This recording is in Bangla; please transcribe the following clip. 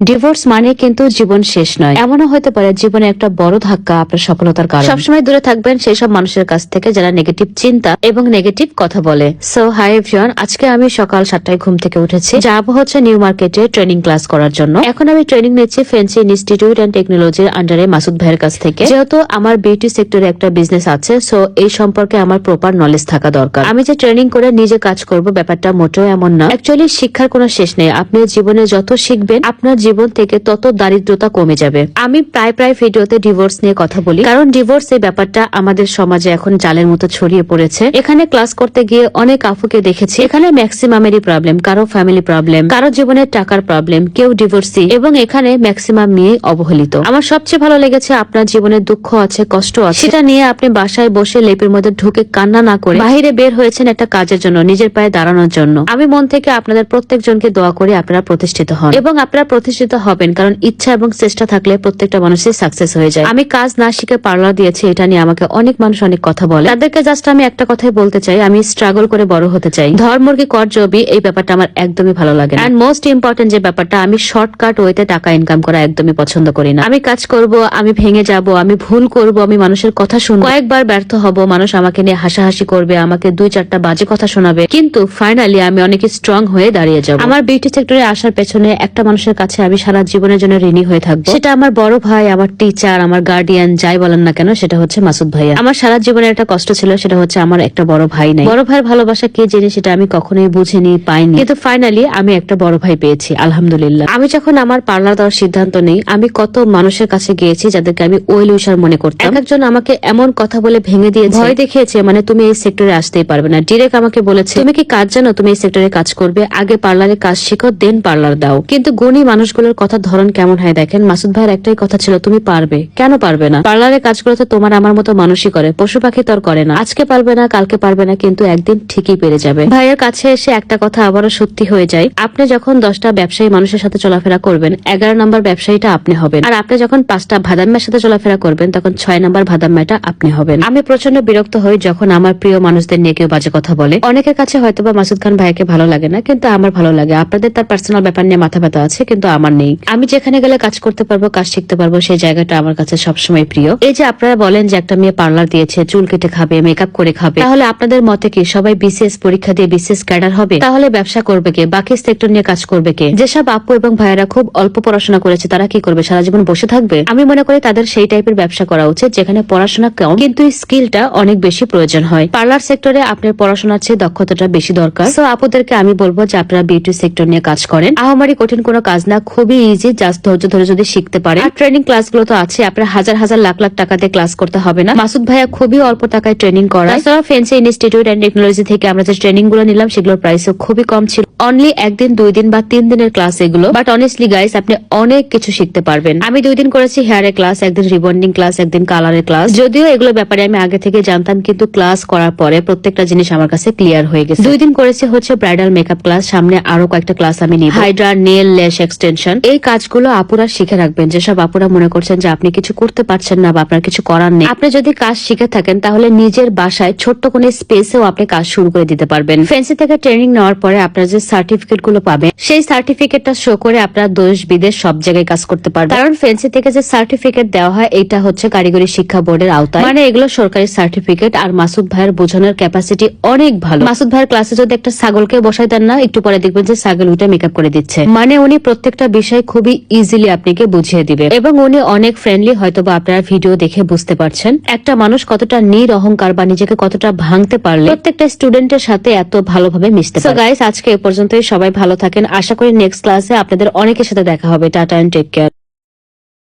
ডিভোর্স মানে কিন্তু জীবন শেষ নয়। এমনও হতে পারে জীবনে একটা বড় ধাক্কা আপনার সফলতার কারণ। সবসময় দূরে থাকবেন সেই সব মানুষের কাছ থেকে যারা নেগেটিভ চিন্তা এবং নেগেটিভ কথা বলে। সো হাই এভরিওয়ান আজকে আমি সকাল সাতটায় ঘুম থেকে উঠেছি। যাব হচ্ছে নিউ মার্কেটে ট্রেনিং ক্লাস করার জন্য। এখন আমি ট্রেনিং নিচ্ছি ফেন্সি ইনস্টিটিউট অ্যান্ড টেকনোলজির আন্ডারে মাসুদ ভাইয়ের কাছ থেকে। যেহেতু আমার বিউটি সেক্টরে একটা বিজনেস আছে সো এই সম্পর্কে আমার প্রপার নলেজ থাকা দরকার। আমি যে ট্রেনিং করে নিজে কাজ করব, ব্যাপারটা মোটেও এমন না। অ্যাকচুয়ালি শিক্ষার কোনো শেষ নেই। আপনি জীবনে যত শিখবেন, আপনার জীবন থেকে তত দারিদ্রতা কমে যাবে। আমি প্রায় প্রায় ভিডিওতে ডিভোর্স নিয়ে কথা বলি, কারণ ডিভোর্স এই ব্যাপারটা আমাদের সমাজে এখন জালের মতো ছড়িয়ে পড়েছে। এখানে ক্লাস করতে গিয়ে অনেক আফুকে দেখেছি, এখানে ম্যাক্সিমামেরই প্রবলেম কারও ফ্যামিলি প্রবলেম কারও জীবনের টাকার প্রবলেম কেউ ডিভোর্সি এবং এখানে ম্যাক্সিমাম নিয়ে অবহেলিত। আমার সবচেয়ে ভালো লেগেছে আপনার জীবনে দুঃখ আছে, কষ্ট আছে। সেটা নিয়ে আপনি বাসায় বসে লেপের মধ্যে ঢুকে কান্না না করে বাহিরে বের হয়েছেন একটা কাজের জন্য, নিজের পায়ে দাঁড়ানোর জন্য। আমি মন থেকে আপনাদের প্রত্যেকজনকে দোয়া করে আপনারা প্রতিষ্ঠিত হন, এবং আপনারা প্রতিষ্ঠিত হবেন, কারণ ইচ্ছা এবং চেষ্টা থাকলে প্রত্যেকটা মানুষের সাকসেস হয়ে যায়। আমি কাজ না শিখে পার্লার দিয়েছি, এটা নিয়ে আমাকে অনেক মানুষ অনেক কথা বলে। তাদেরকে জাস্ট আমি একটা কথাই বলতে চাই, আমি স্ট্রাগল করে বড় হতে চাই। ধর্মর কি কর, জবি, এই ব্যাপারটা আমার একদমই ভালো লাগে না। মোস্ট ইম্পর্টেন্ট যে ব্যাপারটা, আমি শর্টকাট ওয়েতে টাকা ইনকাম করা একদমই পছন্দ করি না। আমি কাজ করব, আমি ভেঙে যাব, আমি ভুল করব, আমি মানুষের কথা শুনব। কয়েকবার ব্যর্থ হব, মানুষ আমাকে নিয়ে হাসাহাসি করবে, আমাকে দুই চারটা বাজে কথা শোনাবে। কিন্তু ফাইনালি আমি অনেক স্ট্রং হয়ে দাঁড়িয়ে যাব। আমার বিউটি সেক্টরে আসার পেছনে একটা মানুষের কাছে আমি সারা জীবনের জন্য ঋণী হয়ে থাকব। সেটা আমার বড় ভাই, আমার টিচার আমার গার্ডিয়ান যাই বলেন না কেন, সেটা হচ্ছে মাসুদ ভাইয়া। আমার সারা জীবনের একটা কষ্ট ছিল, সেটা হচ্ছে আমার একটা বড় ভাই নাই। বড় ভাইয়ের ভালোবাসা কি জিনিস, সেটা আমি কখনোই বুঝিনি, পাইনি। কিন্তু ফাইনালি আমি একটা বড় ভাই পেয়েছি, আলহামদুলিল্লাহ। আমি যখন আমার পার্লার দেওয়ার সিদ্ধান্ত নেই, আমি কত মানুষের কাছে গিয়েছি যাদেরকে আমি ওয়েল উইশার মনে করতাম। একজন আমাকে এমন কথা বলে ভেঙে দিয়েছে। ভয় দেখিয়েছে মানে তুমি এই সেক্টরে আসতেই পারবে না। ডিরেক্ট আমাকে বলেছে, তুমি কি কাজ জানো? তুমি এই সেক্টরে কাজ করবে। আগে পার্লারে কাজ শিখো দেন পার্লার দাও। কিন্তু গুণী মানুষগুলোর কথার ধরন কেমন হয় দেখেন? মাসুদ ভাইয়ের একটাই কথা ছিল, তুমি পারবে। কেন পারবে না? পার্লারে কাজগুলো তো তোমার আমার মতো মানুষই করে। পশু পাখি তো আর করে না। আজকে পারবে না, কালকে পারবে না, কিন্তু একদিন ঠিকই পেরে যাবে। ভাইয়ের কাছে এসে একটা কথা আবারও সত্যি হয়ে যায়। আপনি যখন দশটা ব্যবসায়ী মানুষের সাথে চলাফেরা করবেন, এগারো নম্বর ব্যবসায়ীটা আপনি হবেন। আর আপনি যখন পাঁচটা ভাদাম্মার সাথে চলাফেরা করবেন, তখন ছয় নম্বর ভাদাম্মাটা আপনি হবেন। আমি প্রচণ্ড বিরক্ত হই যখন আমার প্রিয় মানুষদের নিয়ে কেউ বাজে কথা বলে। অনেকের কাছে হয়তো বা মাসুদ খান ভাইকে ভালো লাগে না, কিন্তু আমার ভালো লাগে। আপনাদের তার পার্সোনাল ব্যাপার নিয়ে মাথা ব্যথা আছে, কিন্তু আমার নেই। আমি যেখানে গেলে কাজ করতে পারব, কাজ শিখতে পারব, সেই জায়গাটা আমার কাছে সবসময় প্রিয়। এই যে আপনারা বলেন যে একটা মেয়ে পার্লার দিয়েছে, চুল কেটে খাবে মেকআপ করে খাবে, তাহলে আপনাদের মতে কি সবাই বিসিএস পরীক্ষা দিয়ে বিসিএস ক্যাডার হবে? তাহলে ব্যবসা করবে কে? বাকি সেক্টর নিয়ে কাজ করবে কে? যেসব আপু এবং ভাইয়েরা খুব অল্প পড়াশোনা করেছে, তারা কি করবে? সারা জীবন বসে থাকবে? আমি মনে করি তাদের সেই টাইপের ব্যবসা করা উচিত, যেখানে পড়াশোনা কম, কিন্তু স্কিলটা অনেক বেশি প্রয়োজন হয়। পার্লার সেক্টরে আপনার পড়াশোনার চেয়ে দক্ষতাটা বেশি দরকার। তো আপুদেরকে আমি বলব যে আপনারা বিউটি সেক্টর নিয়ে কাজ করেন। আহামারি কঠিন কোনো কাজ না খুবই ইজি জাস্ট ধৈর্য ধরে যদি শিখতে পারে আর ট্রেনিং ক্লাসগুলো তো আছে, আপনার হাজার হাজার লাখ লাখ টাকা দিয়ে ক্লাস করতে হবে না। মাসুদ ভাইয়া খুবই অল্প টাকায় ট্রেনিং করা তাছাড়া ফেন্সি ইনস্টিটিউট অ্যান্ড টেকনোলজি থেকে আমরা যে ট্রেনিংগুলো নিলাম, সেগুলোর প্রাইসও খুবই কম ছিল। অনলি একদিন, দুই দিন বা তিন দিনের ক্লাস এগুলো। বাট অনেস্টলি গাইস আপনি অনেক কিছু শিখতে পারবেন। আমি দুই দিন করেছি হেয়ারের ক্লাস একদিন রিবন্ডিং ক্লাস একদিন কালারের ক্লাস যদিও এগুলো ব্যাপারে আমি আগে থেকে জানতাম, কিন্তু ক্লাস করার পরে প্রত্যেকটা জিনিস আমার কাছে ক্লিয়ার হয়ে গেছে। দুই দিন করেছি হচ্ছে ব্রাইডাল মেকআপ ক্লাস সামনে আরও কয়েকটা ক্লাস আমি নিই হাইড্রা নেল লেশ এক্সটেনশন এই কাজগুলো আপুরা শিখে রাখবেন। যেসব আপুরা মনে করছেন যে আপনি কিছু করতে পারছেন না বা আপনার কিছু করার নেই, আপনি যদি কাজ শিখে থাকেন, তাহলে নিজের বাসায় ছোট্ট কোনো স্পেসেও আপনি কাজ শুরু করে দিতে পারবেন। ফেন্সি থেকে ট্রেনিং নেওয়ার পরে আপনার যে সার্টিফিকেটগুলো পাবেন, সেই সার্টিফিকেটটা শো করে আপনার দেশ, বিদেশ সব জায়গায় কাজ করতে পারবেন। কারণ ফেন্সি থেকে যে সার্টিফিকেট দেওয়া হয়, এটা হচ্ছে কারিগরি শিক্ষা বোর্ডের আওতায়। মানে এগুলো সরকারি সার্টিফিকেট আর মাসুদ ভাইয়ের বোঝানোর ক্যাপাসিটি অনেক ভালো। মাসুদ ভাইয়ের ক্লাসে যদি একটা ছাগলকে বসাই দেন না, একটু পরে দেখবেন যে ছাগল উঠে মেকআপ করে দিচ্ছে। মানে উনি প্রত্যেকটা বিষয় খুবই ইজিলি আপনাকে বুঝিয়ে দিবে। এবং উনি অনেক ফ্রেন্ডলি হয়তো বা আপনার ভিডিও দেখে বুঝতে পারছেন। একটা মানুষ কতটা নির অহংকার বা নিজেকে কতটা ভাঙতে পারলে প্রত্যেকটা স্টুডেন্টের সাথে এত ভালোভাবে মিশতে পারে। গাইস আজকে এ পর্যন্তই। সবাই ভালো থাকেন। আশা করি নেক্সট ক্লাসে আপনাদের অনেকের সাথে দেখা হবে। Tata and take care